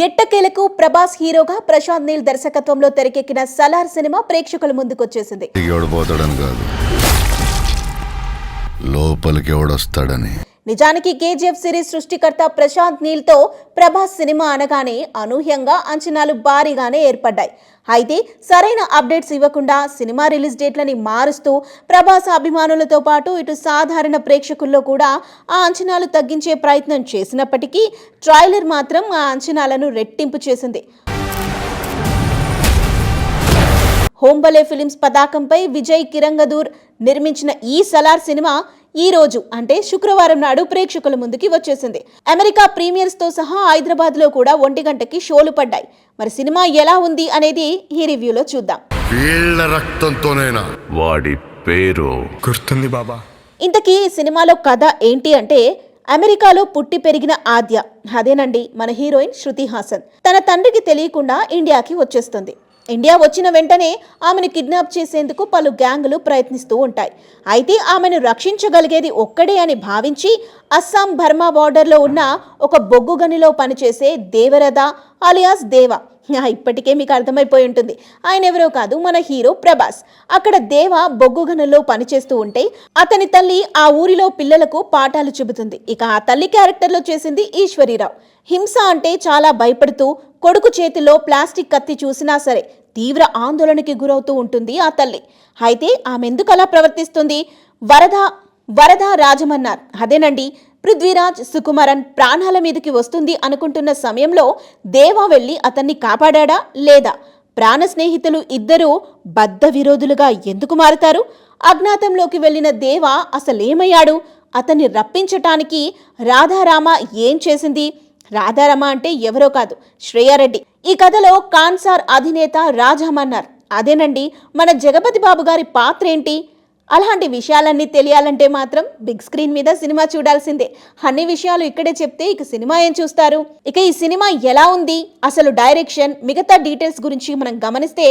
ఎట్టకేలకు ప్రభాస్ హీరోగా ప్రశాంత్ నీల్ దర్శకత్వంలో తెరకెక్కిన సలార్ సినిమా ప్రేక్షకుల ముందుకొచ్చేసింది. లోపలికి ఎవడొస్తాడని. నిజానికి కేజీఎఫ్ సిరీస్ సృష్టికర్త ప్రశాంత్ నీల్తో ప్రభాస్ సినిమా అనగానే అనూహ్యంగా అంచనాలు భారీగానే ఏర్పడ్డాయి. అయితే సరైన అప్డేట్స్ ఇవ్వకుండా సినిమా రిలీజ్ డేట్లని మారుస్తూ ప్రభాస్ అభిమానులతో పాటు ఇటు సాధారణ ప్రేక్షకుల్లో కూడా ఆ అంచనాలు తగ్గించే ప్రయత్నం చేసినప్పటికీ ట్రైలర్ మాత్రం ఆ అంచనాలను రెట్టింపు చేసింది. హోంబలే ఫిలిమ్స్ పతాకంపై విజయ్ కిరంగదూర్ నిర్మించిన ఈ సలార్ సినిమా ఈ రోజు అంటే శుక్రవారం నాడు ప్రేక్షకుల ముందుకి వచ్చేసింది. అమెరికా ప్రీమియర్స్తో సహా హైదరాబాద్లో కూడా ఒంటి గంటకి షోలు పడ్డాయి. మరి సినిమా ఎలా ఉంది అనేది ఈ రివ్యూలో చూద్దాం. వీళ్ళ రక్తంతోనేనా? వాడి పేరు. గుర్తుంది బాబా. ఇంతకీ ఈ సినిమాలో కథ ఏంటి అంటే అమెరికాలో పుట్టి పెరిగిన ఆద్య. అదేనండి మన హీరోయిన్ శృతి హాసన్. తన తండ్రికి తెలియకుండా ఇండియాకి వచ్చేస్తుంది. ఇండియా వచ్చిన వెంటనే ఆమెను కిడ్నాప్ చేసేందుకు పలు గ్యాంగులు ప్రయత్నిస్తూ ఉంటాయి. అయితే ఆమెను రక్షించగలిగేది ఒక్కడే అని భావించి అస్సాం బర్మా బార్డర్లో ఉన్న ఒక బొగ్గు గనిలో పనిచేసే దేవరథ అలియాస్ దేవ ఇప్పటికే మీకు అర్థమైపోయి ఉంటుంది. ఆయన ఎవరో కాదు మన హీరో ప్రభాస్. అక్కడ దేవ బొగ్గు గనుల్లో పనిచేస్తూ ఉంటే అతని తల్లి ఆ ఊరిలో పిల్లలకు పాఠాలు చెబుతుంది. ఇక ఆ తల్లి క్యారెక్టర్లో చేసింది ఈశ్వరీరావు. హింస అంటే చాలా భయపడుతూ కొడుకు చేతిలో ప్లాస్టిక్ కత్తి చూసినా సరే తీవ్ర ఆందోళనకి గురవుతూ ఉంటుంది ఆ తల్లి. అయితే ఆమె ఎందుకు అలా ప్రవర్తిస్తుంది? వరద వరద రాజమన్నారు. అదేనండి పృథ్వీరాజ్ సుకుమారన్ ప్రాణాల మీదకి వస్తుంది అనుకుంటున్న సమయంలో దేవా వెళ్ళి అతన్ని కాపాడా లేదా? ప్రాణ స్నేహితులు ఇద్దరూ బద్ధ విరోధులుగా ఎందుకు మారుతారు? అజ్ఞాతంలోకి వెళ్ళిన దేవా అసలేమయ్యాడు? అతన్ని రప్పించటానికి రాధారామ ఏం చేసింది? రాధారమ అంటే ఎవరో కాదు శ్రేయారెడ్డి. ఈ కథలో కాన్సార్ అధినేత రాజామన్నారు అదేనండి మన జగపతి బాబు గారి పాత్ర ఏంటి అలాంటి విషయాలన్నీ తెలియాలంటే మాత్రం బిగ్ స్క్రీన్ మీద సినిమా చూడాల్సిందే. అన్ని విషయాలు ఇక్కడే చెప్తే ఇక సినిమా ఏం చూస్తారు? ఇక ఈ సినిమా ఎలా ఉంది? అసలు డైరెక్షన్ మిగతా డీటెయిల్స్ గురించి మనం గమనిస్తే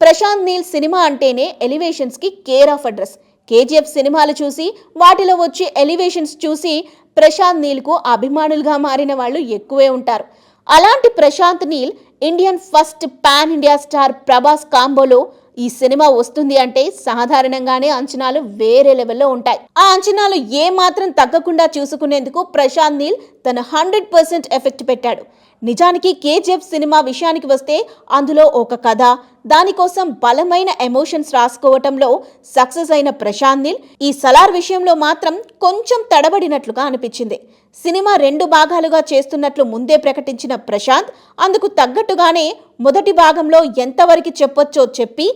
ప్రశాంత్ నీల్ సినిమా అంటేనే ఎలివేషన్స్కి కేర్ ఆఫ్ అడ్రస్. కేజీఎఫ్ సినిమాలు చూసి వాటిలో వచ్చే ఎలివేషన్స్ చూసి ప్రశాంత్ నీల్కు అభిమానులుగా మారిన వాళ్ళు ఎక్కువే ఉంటారు. అలాంటి Prashanth Neel Indian first pan India star Prabhas కాంబోలో ఈ సినిమా వస్తుంది అంటే సాధారణంగానే అంచనాలు వేరే లెవెల్లో ఉంటాయి. ఆ అంచనాలు ఏ మాత్రం తగ్గకుండా చూసుకునేందుకు ప్రశాంత్ నీల్ తన హండ్రెడ్ పర్సెంట్ ఎఫెక్ట్ పెట్టాడు. నిజానికి కేజీఎఫ్ సినిమా విషయానికి వస్తే అందులో ఒక కథ దానికోసం బలమైన ఎమోషన్స్ రాసుకోవటంలో సక్సెస్ అయిన ప్రశాంత్ నిల్ ఈ సలార్ విషయంలో మాత్రం కొంచెం తడబడినట్లుగా అనిపించింది. సినిమా రెండు భాగాలుగా చేస్తున్నట్లు ముందే ప్రకటించిన ప్రశాంత్ అందుకు తగ్గట్టుగానే మొదటి భాగంలో ఎంతవరకు చెప్పొచ్చో చెప్పి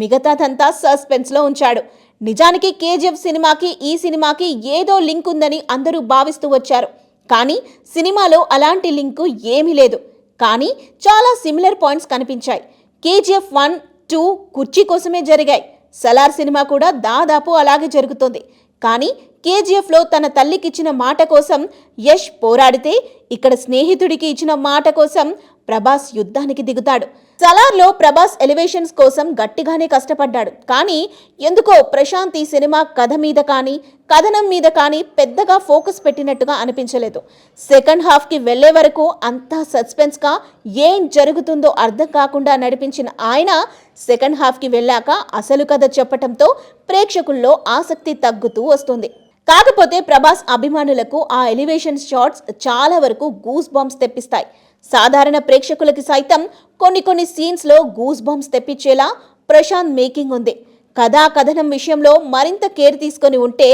మిగతాదంతా సస్పెన్స్లో ఉంచాడు. నిజానికి కేజీఎఫ్ సినిమాకి ఈ సినిమాకి ఏదో లింక్ ఉందని అందరూ భావిస్తూ వచ్చారు. కానీ సినిమాలో అలాంటి లింకు ఏమీ లేదు. కానీ చాలా సిమిలర్ పాయింట్స్ కనిపించాయి. కేజీఎఫ్ వన్ టూ కుర్చీ కోసమే జరిగాయి. సలార్ సినిమా కూడా దాదాపు అలాగే జరుగుతుంది. కానీ కేజీఎఫ్లో తన తల్లికిచ్చిన మాట కోసం యష్ పోరాడితే ఇక్కడ స్నేహితుడికి ఇచ్చిన మాట కోసం ప్రభాస్ యుద్ధానికి దిగుతాడు. సలార్లో ప్రభాస్ ఎలివేషన్స్ కోసం గట్టిగానే కష్టపడ్డాడు. కానీ ఎందుకో ప్రశాంత్ ఈ సినిమా కథ మీద కానీ కథనం మీద కానీ పెద్దగా ఫోకస్ పెట్టినట్టుగా అనిపించలేదు. సెకండ్ హాఫ్కి వెళ్ళే వరకు అంతా సస్పెన్స్గా ఏం జరుగుతుందో అర్థం కాకుండా నడిపించిన ఆయన సెకండ్ హాఫ్కి వెళ్ళాక అసలు కథ చెప్పటంతో ప్రేక్షకుల్లో ఆసక్తి తగ్గుతూ వస్తుంది. కాకపోతే ప్రభాస్ అభిమానులకు ఆ ఎలివేషన్ షాట్స్ చాలా వరకు గూస్ బాంబ్స్ తెప్పిస్తాయి. సాధారణ ప్రేక్షకులకి సైతం కొన్ని కొన్ని సీన్స్లో గూస్ బాంబ్స్ తెప్పించేలా ప్రశాంత్ మేకింగ్ ఉంది. కథా కథనం విషయంలో మరింత కేర్ తీసుకొని ఉంటే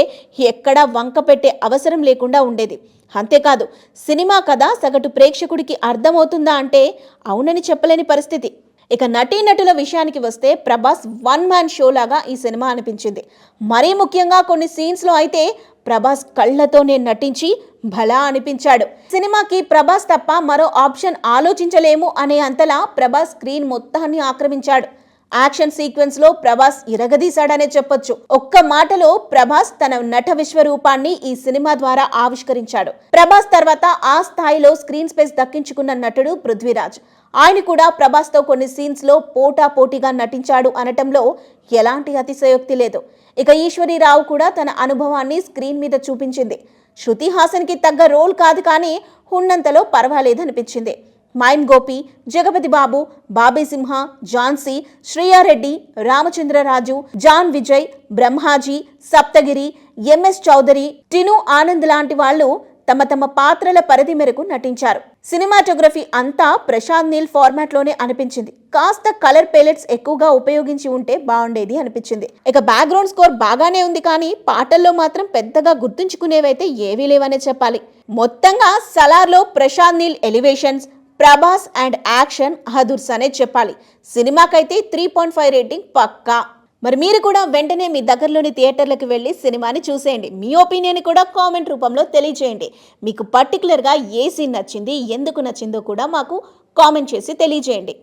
ఎక్కడా వంక పెట్టే అవసరం లేకుండా ఉండేది. అంతేకాదు సినిమా కథ సగటు ప్రేక్షకుడికి అర్థమవుతుందా అంటే అవునని చెప్పలేని పరిస్థితి. ఇక నటీనటుల విషయానికి వస్తే ప్రభాస్ వన్ మ్యాన్ షో లాగా ఈ సినిమా అనిపించింది. మరీ ముఖ్యంగా కొన్ని సీన్స్లో అయితే ప్రభాస్ కళ్ళతోనే నటించి భలా అనిపించాడు. సినిమాకి ప్రభాస్ తప్ప మరో ఆప్షన్ ఆలోచించలేము అనే అంతలా ప్రభాస్ స్క్రీన్ మొత్తాన్ని ఆక్రమించాడు. యాక్షన్ సీక్వెన్స్లో ప్రభాస్ ఇరగదీశాడనే చెప్పొచ్చు. ఒక్క మాటలో ప్రభాస్ తన నట విశ్వరూపాన్ని ఈ సినిమా ద్వారా ఆవిష్కరించాడు. ప్రభాస్ తర్వాత ఆ స్థాయిలో స్క్రీన్ స్పేస్ దక్కించుకున్న నటుడు పృథ్వీరాజ్. ఆయన కూడా ప్రభాస్తో కొన్ని సీన్స్లో పోటా పోటీగా నటించాడు అనటంలో ఎలాంటి అతిశయోక్తి లేదు. ఇక ఈశ్వరీరావు కూడా తన అనుభవాన్ని స్క్రీన్ మీద చూపించింది. శృతి హాసన్కి తగ్గ రోల్ కాదు కానీ ఉన్నంతలో పర్వాలేదనిపించింది. మైమ్ గోపి జగపతి బాబు బాబీ సింహ ఝాన్సీ శ్రీయారెడ్డి రామచంద్రరాజు జాన్ విజయ్ బ్రహ్మాజీ సప్తగిరి ఎంఎస్ చౌదరి టిను ఆనంద్ లాంటి వాళ్ళు తమ తమ పాత్రల పరిధి మేరకు నటించారు. సినిమాటోగ్రఫీ అంతా ప్రశాంత్ నీల్ ఫార్మాట్లోనే అనిపించింది. కాస్త కలర్ పేలెట్స్ ఎక్కువగా ఉపయోగించి ఉంటే బాగుండేది అనిపించింది. ఇక బ్యాక్గ్రౌండ్ స్కోర్ బాగానే ఉంది కానీ పాటల్లో మాత్రం పెద్దగా గుర్తుంచుకునేవైతే ఏవీ లేవనే చెప్పాలి. మొత్తంగా సలార్లో Prashanth Neel elevations Prabhas and action హదుర్స్ అనే చెప్పాలి. సినిమాకైతే త్రీ పాయింట్ ఫైవ్ రేటింగ్ పక్కా. మరి మీరు కూడా వెంటనే మీ దగ్గరలోని థియేటర్లకు వెళ్ళి సినిమాని చూసేయండి. మీ ఒపీనియన్ కూడా కామెంట్ రూపంలో తెలియజేయండి. మీకు పర్టికులర్గా ఏ సీన్ నచ్చింది ఎందుకు నచ్చిందో కూడా మాకు కామెంట్ చేసి తెలియజేయండి.